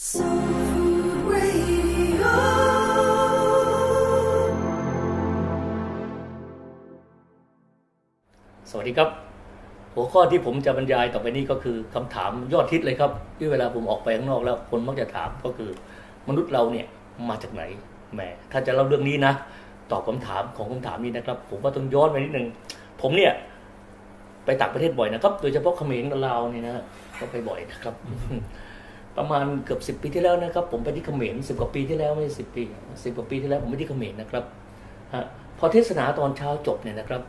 สวัสดีครับ หัวข้อที่ผมจะบรรยายต่อไปนี้ก็คือคำถามยอดฮิตเลยครับ ที่เวลาผมออกไปข้างนอกแล้วคนมักจะถามก็คือ มนุษย์เราเนี่ยมาจากไหนแหมถ้าจะเล่าเรื่องนี้นะ ตอบคำถามของคำถามนี้นะครับ ผมว่าต้องย้อนไปนิดนึงผมเนี่ย ไปต่างประเทศบ่อยนะครับ โดยเฉพาะเขมรลาวเนี่ยนะก็ไปบ่อยนะครับ ประมาณเกือบสิบปีที่แล้วนะครับ ผมไปที่เขมรสิบกว่าปีที่แล้วไม่สิบปีสิบกว่าปีที่แล้วผมไปที่เขมรนะครับฮะพอเทศนาตอนเช้าจบเนี่ยนะครับ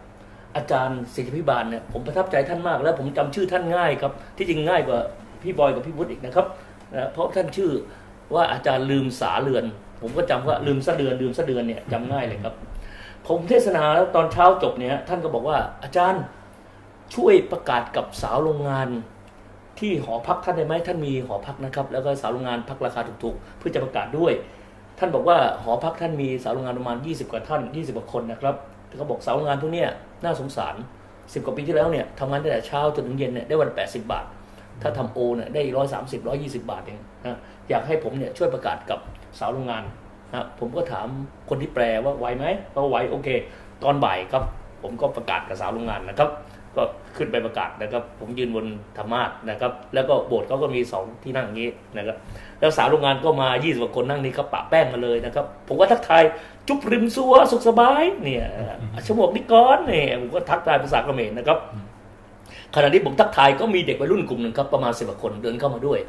อาจารย์ศิริพิบาลเนี่ยผมประทับใจท่านมาก แล้วผมจำชื่อท่านง่ายครับที่จริงง่ายกว่าพี่บอยกับพี่วุฒิอีกนะครับนะเพราะท่านชื่อว่าอาจารย์ลืมสาเรือน ผมก็จำว่าลืมสะเดือนลืมสะเดือนเนี่ยจำง่ายเลยครับ ผมเทศนาแล้วตอนเช้าจบเนี่ยท่านก็บอกว่าอาจารย์ช่วยประกาศกับสาวโรงงาน ที่หอพักท่านได้ไหมท่านมีหอพักนะครับ แล้วก็สาวโรงงานพักราคาถูกๆ เพื่อจะประกาศด้วย ท่านบอกว่าหอพักท่านมีสาวโรงงานประมาณ 20 กว่าท่าน 20กว่าคนนะครับเขาบอกสาวโรงงานพวกเนี้ยน่าสงสาร 10 กว่าปีที่แล้วเนี่ยทำงานตั้งแต่เช้าจนถึงเย็นเนี่ยได้วัน 80 บาท ถ้าทำโอเนี่ยได้ร้อยสามสิบร้อยยี่สิบาทเองนะอยากให้ผมเนี่ยช่วยประกาศกับสาวโรงงานนะผมก็ถามคนที่แปลว่าไหวไหมเขาไหวโอเค ตอนบ่ายครับ ผมก็ประกาศกับสาวโรงงานนะครับ ก็ขึ้นไปประกาศนะครับ ผมยืนบนธรรมาสนะครับ แล้วก็โบสถ์เขาก็มีสองที่นั่งอย่างนี้นะครับ แล้วสาวโรงงานก็มา 20กว่าคนนั่งนี่ก็ปะแป้งมาเลยนะครับ ผมก็ทักทายจุ๊บริมซัวสุขสบายเนี่ยชมวกนิกรเนี่ยผมก็ทักทายภาษาเขมรนะครับขณะที่ผมทักทายก็มีเด็กวัยรุ่นกลุ่มหนึ่งครับประมาณสิบกว่าคนเดินเข้ามาด้วย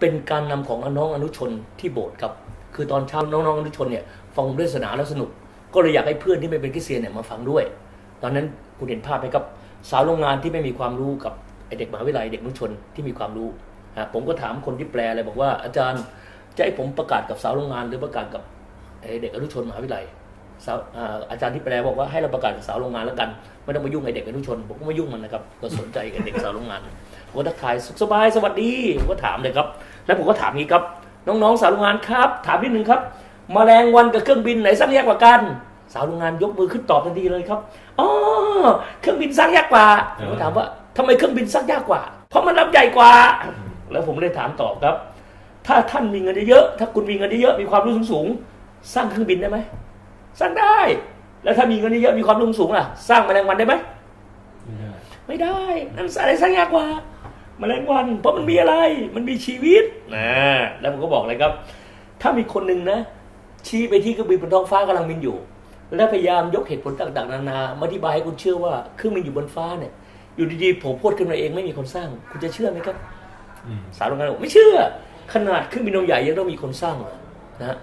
เป็นการนำของน้องอนุชนที่โบสถ์ครับ คือตอนเช้าน้องๆอนุชนเนี่ยฟังผมเทศนาแล้วสนุก ก็เลยอยากให้เพื่อนที่ไม่เป็นคริสเตียนเนี่ยมาฟังด้วย ตอนนั้นคุณเห็นภาพไหมครับ สาวโรงงานที่ไม่มีความรู้กับไอเด็กมหาวิทยาลัยเด็กอนุชนที่มีความรู้ฮะผมก็ถามคนที่แปลเลยบอกว่าอาจารย์จะให้ผมประกาศกับสาวโรงงานหรือประกาศกับเด็กอนุชนมหาวิทยาลัยสาวอาจารย์ที่แปลบอกว่าให้เราประกาศกับสาวโรงงานแล้วกัน ไม่ต้องมายุ่งไอเด็กอนุชนผมก็ไม่ยุ่งมันนะครับก็สนใจกับเด็กสาวโรงงานผมก็ทักทายสุขสบายสวัสดีผมก็ถามเลยครับ แล้วผมก็ถามงี้ครับ น้องๆสาวโรงงานครับ ถามนิดนึงครับมแมลงวันกับเครื่องบินไหนสร้างยกกว่ากัน สาวโรงงานยกมือขึ้นตอบทันทีเลยครับอ๋อเครื่องบินสร้างยากกว่าผมก็ถามว่าทำไมเครื่องบินสร้างยากกว่า เพราะมันลำใหญ่กว่า แล้วผมเลยถามตอบครับ ถ้าท่านมีเงินเยอะๆถ้าคุณมีเงินเยอะๆมีความรู้สูงๆสร้างเครื่องบินได้ไหมสร้างได้ แล้วถ้ามีเงินเยอะๆมีความรุ่งสูงล่ะ สร้างแมลงวันได้ไหมไม่ได้นั่นอะไรสร้างยากกว่าแมลงวัน เพราะมันมีอะไร มันมีชีวิตนะแล้วผมก็บอกเลยครับ ถ้ามีคนหนึ่งนะชี้ไปที่เครื่องบินบนท้องฟ้ากำลังบินอยู่ และพยายามยกเหตุผลต่างๆ นานามาอธิบายให้คุณเชื่อว่าเครื่องบินอยู่บนฟ้าเนี่ย อยู่ดีๆผมพูดขึ้นมาเองไม่มีคนสร้าง คุณจะเชื่อไหมครับสาวโรงงานบอกไม่เชื่อ ขนาดเครื่องบินลำใหญ่ยังต้องมีคนสร้างเลยนะฮะ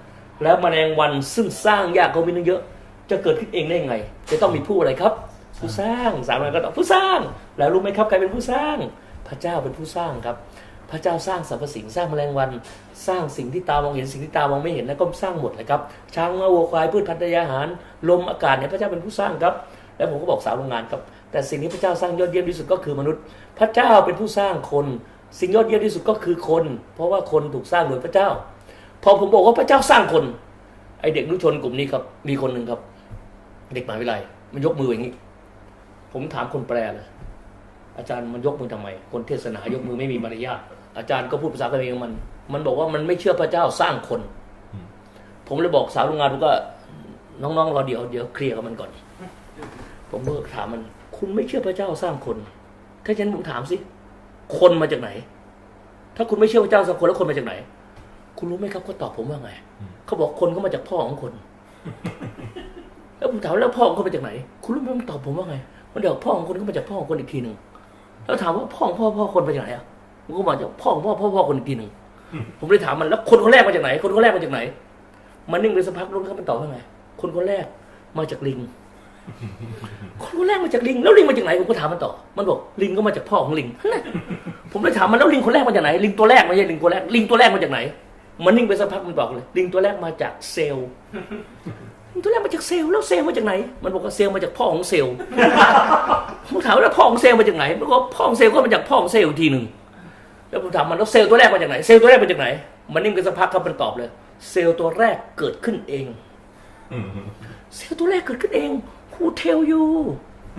แล้วแมลงวันซึ่งสร้างยากกว่าบินเยอะ จะเกิดขึ้นเองได้ยังไง จะต้องมีผู้อะไรครับ ผู้สร้างสาวโรงงานก็ตอบผู้สร้าง แล้วรู้ไหมครับใครเป็นผู้สร้าง พระเจ้าเป็นผู้สร้างครับ พระเจ้าสร้างสรรพสิ่งสร้างแมลงวัน สร้างสิ่งที่ตามองเห็นสิ่งที่ตามองไม่เห็นแล้วก็สร้างหมดเลยครับช้างม้าวัวควายพืชพันธุ์อาหาร ลมอากาศเนี่ยพระเจ้าเป็นผู้สร้างครับ แล้วผมก็บอกสาวโรงงานครับ แต่สิ่งที่พระเจ้าสร้างยอดเยี่ยมที่สุดก็คือมนุษย์ พระเจ้าเป็นผู้สร้างคน สิ่งยอดเยี่ยมที่สุดก็คือคน เพราะว่าคนถูกสร้างโดยพระเจ้า พอผมบอกว่าพระเจ้าสร้างคนไอเด็กนุชนกลุ่มนี้ครับ มีคนหนึ่งครับ เด็กมหาวิทยาลัยมันยกมืออย่างนี้ ผมถามคนแปลเลยอาจารย์มันยกมือทำไม คนเทศนายกมือไม่มีมารยาท อาจารย์ก็พูดภาษาเขมรของมัน มันบอกว่ามันไม่เชื่อพระเจ้าสร้างคน ผมเลยบอกสาวโรงงานผมก็ น้องๆรอเดี๋ยวเดี๋ยวเคลียร์กับมันก่อน ผมก็ถามมัน คุณไม่เชื่อพระเจ้าสร้างคน ถ้าฉะนั้นผมถามสิ คนมาจากไหน ถ้าคุณไม่เชื่อพระเจ้าสร้างคนแล้วคนมาจากไหน คุณรู้ไหมครับเขาตอบผมว่าไง เขาบอกคนก็มาจากพ่อของคน แล้วผมถามแล้วพ่อของคนมาจากไหน คุณรู้ไหมมันตอบผมว่าไง มันเดี๋ยวพ่อของคนก็มาจากพ่อของคนอีกทีหนึ่งแล้วถามว่าพ่อของพ่อพ่อคนมาจากไหนอะ มันก็มาจากพ่อของพ่อพ่อพ่อคนอีกทีหนึ่งผมเลยถามมันแล้วคนคนแรกมาจากไหน คนคนแรกมาจากไหน มันนิ่งไปสักพักรู้ไหมครับมันตอบว่าไงคนคนแรกมาจากลิง คนคนแรกมาจากลิง แล้วลิงมาจากไหนผมก็ถามมันต่อ มันบอกลิงก็มาจากพ่อของลิงผมเลยถามมันแล้วลิงคนแรกมาจากไหน ลิงตัวแรกไม่ใช่ลิงตัวแรกลิงตัวแรกมาจากไหน มันนิ่งไปสักพักมันบอกเลยลิงตัวแรกมาจากเซลล์ลิงตัวแรกมาจากเซลล์แล้วเซลล์มาจากไหน มันบอกว่าเซลล์มาจากพ่อของเซลล์ผมถามว่าแล้วพ่อของเซลล์มาจากไหนมันก็บอกพ่อของเซลล์ก็มาจากพ่อของเซลล์อีกทีหนึ่ง แล้วผมถามมันแล้วเซลล์ตัวแรกมาจากไหน เซลล์ตัวแรกมาจากไหน มันนิ่งไปสักพักครับมันตอบเลย เซลล์ตัวแรกเกิดขึ้นเอง เซลล์ตัวแรกเกิดขึ้นเอง Who tell you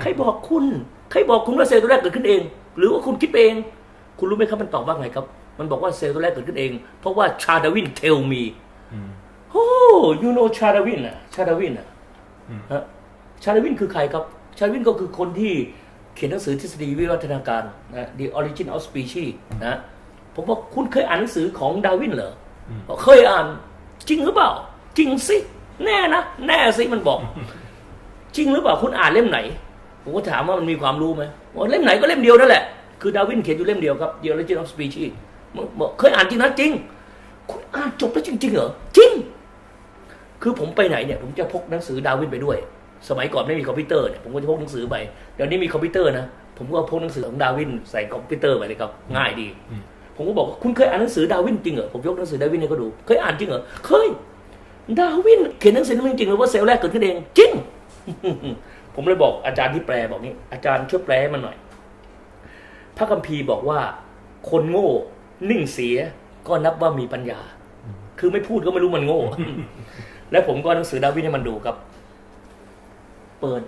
ใครบอกคุณ ใครบอกคุณว่าเซลล์ตัวแรกเกิดขึ้นเอง หรือว่าคุณคิดไปเอง คุณรู้ไหมครับมันตอบว่าไงครับ มันบอกว่าเซลล์ตัวแรกเกิดขึ้นเอง เพราะว่าชาดาวินเทลมีอืมโอ้ยูโนชาดาวินอะชาดาวินอะอืมฮะชาดาวินคือใครครับ ชาดาวินก็คือคนที่ เขียนหนังสือทฤษฎีวิวัฒนาการนะ The Origin of Species นะ ผมบอกคุณเคยอ่านหนังสือของดาวินเหรอบอกเคยอ่านจริงหรือเปล่า จริงสิ แน่นะ แน่สิมันบอก จริงหรือเปล่าคุณอ่านเล่มไหน ผมก็ถามว่ามันมีความรู้ไหมบอกเล่มไหนก็เล่มเดียวนั่นแหละ คือดาวินเขียนอยู่เล่มเดียวครับ The Origin of Species บอกเคยอ่านจริงนะจริง คุณอ่านจบแล้วจริงๆเหรอจริง คือผมไปไหนเนี่ย ผมจะพกหนังสือดาวินไปด้วย สมัยก่อนไม่มีคอมพิวเตอร์เนี่ยผมก็จะพกหนังสือไปเดี๋ยวนี้มีคอมพิวเตอร์นะผมก็พกหนังสือของดาวินใส่คอมพิวเตอร์ไปเลยครับง่ายดี ผมก็บอกว่าคุณเคยอ่านหนังสือดาวินจริงเหรอผมยกหนังสือดาวินให้เขาดูเคยอ่านจริงเหรอเคยดาวินเขียนหนังสือนี้จริงๆหรือว่าเซลล์แรกเกิดขึ้นเองจริง ผมเลยบอกอาจารย์ที่แปลบอกนี่อาจารย์ช่วยแปลให้มันหน่อย พระคัมภีร์บอกว่า คนโง่นิ่งเสียก็นับว่ามีปัญญา คือไม่พูดก็ไม่รู้มันโง่ แล้วผมก็เอาหนังสือดาวินให้มันดูครับ เปิด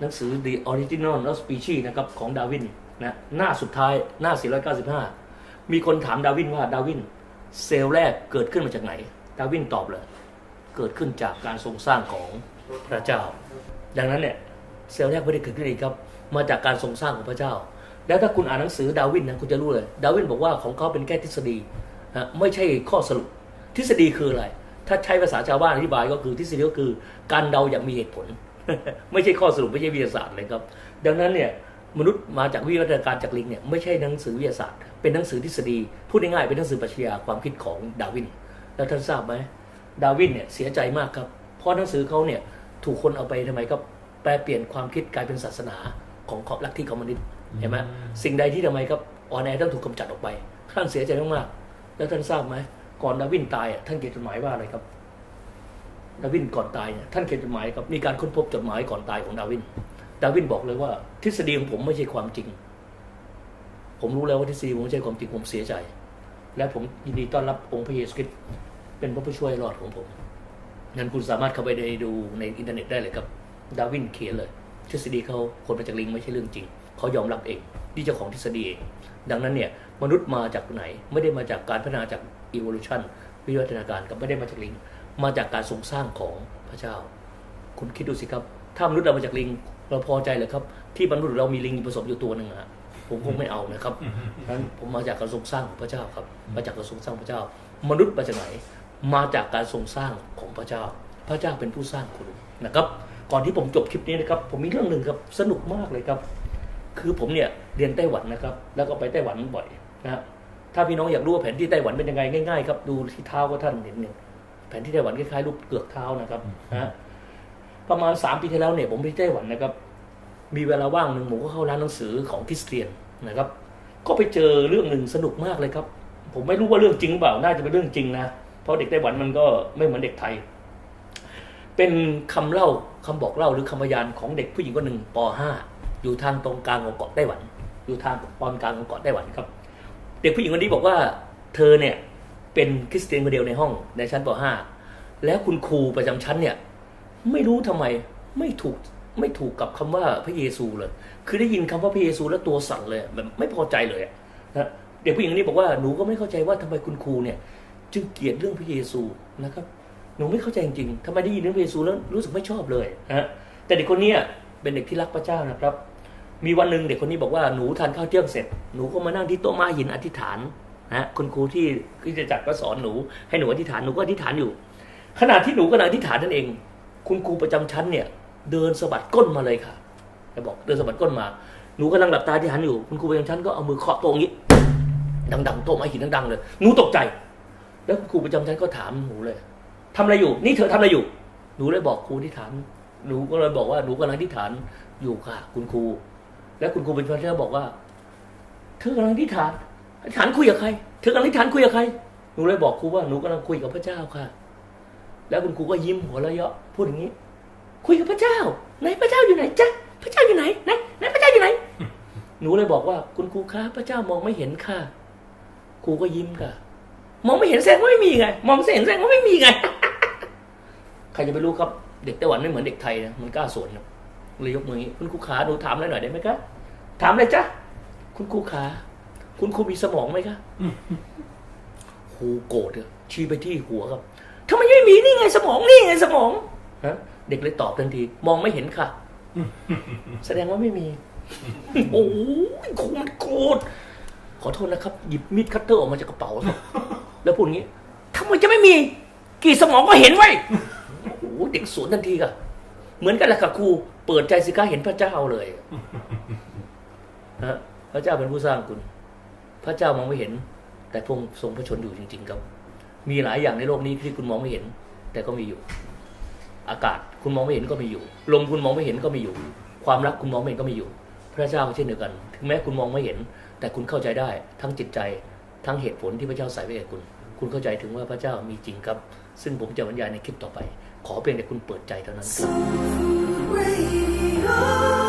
หนังสือ The Original of Species นะครับของดาวินนะหน้าสุดท้ายหน้า 495 มีคนถามดาวินว่าดาวิน เซลล์แรกเกิดขึ้นมาจากไหน ดาวินตอบเลย เกิดขึ้นจากการทรงสร้างของพระเจ้า ดังนั้นเนี่ยเซลล์แรกไม่ได้เกิดขึ้นเองครับ มาจากการทรงสร้างของพระเจ้า แล้วถ้าคุณอ่านหนังสือดาวินนะคุณจะรู้เลย ดาวินบอกว่าของเขาเป็นแค่ทฤษฎีนะไม่ใช่ข้อสรุป ทฤษฎีคืออะไร ถ้าใช้ภาษาชาวบ้านอธิบายก็คือทฤษฎีก็คือ การเดาอย่างมีเหตุผล ไม่ใช่ข้อสรุปไม่ใช่วิทยาศาสตร์เลยครับ ดังนั้นเนี่ยมนุษย์มาจากวิวัฒนาการจากลิงเนี่ยไม่ใช่หนังสือวิทยาศาสตร์ เป็นหนังสือทฤษฎีพูดง่ายๆเป็นหนังสือปรัชญาความคิดของดาวิน แล้วท่านทราบไหมดาวินเนี่ยเสียใจมากครับเพราะหนังสือเขาเนี่ยถูกคนเอาไปทำไมครับแปลเปลี่ยนความคิดกลายเป็นศาสนาของขอบลัทธิคอมมิวนิสต์เห็นไหมสิ่งใดที่ทำไมครับออนแอร์ต้องถูกกำจัดออกไปท่านเสียใจมากๆแล้วท่านทราบไหมก่อนดาวินตายอะท่านเขียนจดหมายว่าอะไรครับ ดาวินก่อนตายเนี่ยท่านเขียนจดหมายครับมีการค้นพบจดหมายก่อนตายของดาวิน ดาวินบอกเลยว่า ทฤษฎีของผมไม่ใช่ความจริง ผมรู้แล้วว่าทฤษฎีผมไม่ใช่ความจริงผมเสียใจ และผมยินดีต้อนรับองค์พระเยซูคริสต์เป็นพระผู้ช่วยรอดของผมงั้นคุณสามารถเข้าไปได้ดูในอินเทอร์เน็ตได้เลยครับดาวินเขียนเลยทฤษฎีเขาคนมาจากลิงไม่ใช่เรื่องจริงเขายอมรับเองนี่เจ้าของทฤษฎีเอง ดังนั้นเนี่ยมนุษย์มาจากไหน ไม่ได้มาจากการพัฒนาจาก evolution วิวัฒนาการกับไม่ได้มาจากลิง มาจากการทรงสร้างของพระเจ้า คุณคิดดูสิครับ ถ้ามนุษย์เรามาจากลิง เราพอใจเหรอครับ ที่มนุษย์เรามีลิงผสมอยู่ตัวหนึ่งอะผมคงไม่เอานะครับเพราะฉะนั้นผมมาจากการทรงสร้างของพระเจ้าครับ มาจากการทรงสร้างพระเจ้า มนุษย์มาจากไหน มาจากการทรงสร้างของพระเจ้า พระเจ้าเป็นผู้สร้างคุณนะครับ ก่อนที่ผมจบคลิปนี้นะครับ ผมมีเรื่องหนึ่งครับ สนุกมากเลยครับ คือผมเนี่ยเรียนไต้หวันนะครับ แล้วก็ไปไต้หวันบ่อยนะฮะถ้าพี่น้องอยากรู้ว่าแผนที่ไต้หวันเป็นยังไงง่ายๆครับ ดูที่เท้าก็ท่านเห็นเนี่ย แผนที่ไต้หวันคล้ายๆรูปเกือกเท้านะครับนะฮะประมาณสามปีที่แล้วเนี่ยผมไปไต้หวันนะครับ มีเวลาว่างหนึ่งผมก็เข้าร้านหนังสือของคริสเตียนนะครับ ก็ไปเจอเรื่องหนึ่งสนุกมากเลยครับ ผมไม่รู้ว่าเรื่องจริงหรือเปล่าน่าจะเป็นเรื่องจริงนะเพราะเด็กไต้หวันมันก็ไม่เหมือนเด็กไทย เป็นคำเล่าคำบอกเล่าหรือคำพยานของเด็กผู้หญิงคนหนึ่งป .5 อยู่ทางตรงกลางของเกาะไต้หวัน อยู่ทางตอนกลางของเกาะไต้หวันครับ เด็กผู้หญิงคนนี้บอกว่า เธอเนี่ย เป็นคริสเตียนคนเดียวในห้องในชั้นป .5 แล้วคุณครูประจำชั้นเนี่ย ไม่รู้ทำไมไม่ถูกไม่ถูกกับคำว่าพระเยซูเลย คือได้ยินคำว่าพระเยซูแล้วตัวสั่นเลยแบบไม่พอใจเลยนะเด็กผู้หญิงนี้บอกว่าหนูก็ไม่เข้าใจว่าทำไมคุณครูเนี่ย จึงเกลียดเรื่องพระเยซูนะครับ หนูไม่เข้าใจจริงๆทำไมได้ยินเรื่องพระเยซูแล้วรู้สึกไม่ชอบเลยนะแต่เด็กคนเนี้ยเป็นเด็กที่รักพระเจ้านะครับ มีวันหนึ่งเด็กคนนี้บอกว่าหนูทานข้าวเที่ยงเสร็จหนูก็มานั่งที่โต๊ะม้าหินอธิษฐาน นะคุณครูที่ที่จะจัดก็สอนหนู ให้หนูอธิษฐานหนูก็อธิษฐานอยู่ ขณะที่หนูกำลังอธิษฐานนั่นเอง คุณครูประจำชั้นเนี่ย เดินสะบัดก้นมาเลยค่ะแกบอกเดินสะบัดก้นมา หนูกำลังหลับตาอธิษฐานอยู่ คุณครูประจำชั้นก็เอามือเคาะโต๊ะอย่างนี้ ดังๆโต๊ะไม้หินดังๆเลยหนูตกใจ แล้วคุณครูประจำชั้นก็ถามหนูเลยทำอะไรอยู่ นี่เธอทำอะไรอยู่ หนูเลยบอกครูที่ฐาน หนูก็เลยบอกว่าหนูกำลังที่ฐานอยู่ค่ะ คุณครู แล้วคุณครูเป็นคนที่บอกว่า เธอกำลังที่ฐาน อธิษฐานคุยกับใครเธอกำลังฐานคุยกับใครหนูเลยบอกครูว่าหนูกำลังคุยกับพระเจ้าค่ะ แล้วคุณครูก็ยิ้มหัวเราะเยาะพูดอย่างนี้ คุยกับพระเจ้าไหนพระเจ้าอยู่ไหนจ๊ะพระเจ้าอยู่ไหนไหนไหนพระเจ้าอยู่ไหน หนูเลยบอกว่า คุณครูคะพระเจ้ามองไม่เห็นค่ะครูก็ยิ้มค่ะ มองไม่เห็นแสงว่าไม่มีไง มองไม่เห็นแสงว่าไม่มีไง ใครจะไปรู้ครับเด็กไต้หวันไม่เหมือนเด็กไทยนะมันกล้าสวนนะเลยยกมืออย่างนี้คุณครูขาหนูถามอะไรหน่อยได้ไหมคะถามเลยจ้ะคุณครูขา คุณครูมีสมองไหมคะครูโกรธอะชี้ไปที่หัวครับทำไมไม่มีนี่ไงสมองนี่ไงสมองฮะเด็กเลยตอบทันที มองไม่เห็นค่ะ แสดงว่าไม่มี โอ้ยครูมันโกรธขอโทษนะครับ หยิบมีดคัตเตอร์ออกมาจากกระเป๋าครับแล้วพูดอย่างนี้ทำไมจะไม่มี กี่สมองก็เห็นไว้ยโอ้โหเด็กสวนทันทีค่ะ เหมือนกันแหละค่ะครูเปิดใจสิคะเห็นพระเจ้าเลยฮะพระเจ้าเป็นผู้สร้างคุณ พระเจ้ามองไม่เห็น แต่พระองค์ทรงพระชนอยู่จริง ๆ ครับ มีหลายอย่างในโลกนี้ที่คุณมองไม่เห็น แต่ก็มีอยู่ อากาศคุณมองไม่เห็นก็มีอยู่ ลมคุณมองไม่เห็นก็มีอยู่ ความรักคุณมองไม่เห็นก็มีอยู่ พระเจ้าก็เช่นเดียวกัน ถึงแม้คุณมองไม่เห็น แต่คุณเข้าใจได้ ทั้งจิตใจ ทั้งเหตุผลที่พระเจ้าใส่ไว้แก่คุณ คุณเข้าใจถึงว่าพระเจ้ามีจริงครับ ซึ่งผมจะบรรยายในคลิปต่อไป ขอเพียงแต่คุณเปิดใจเท่านั้น Soul Food Radio.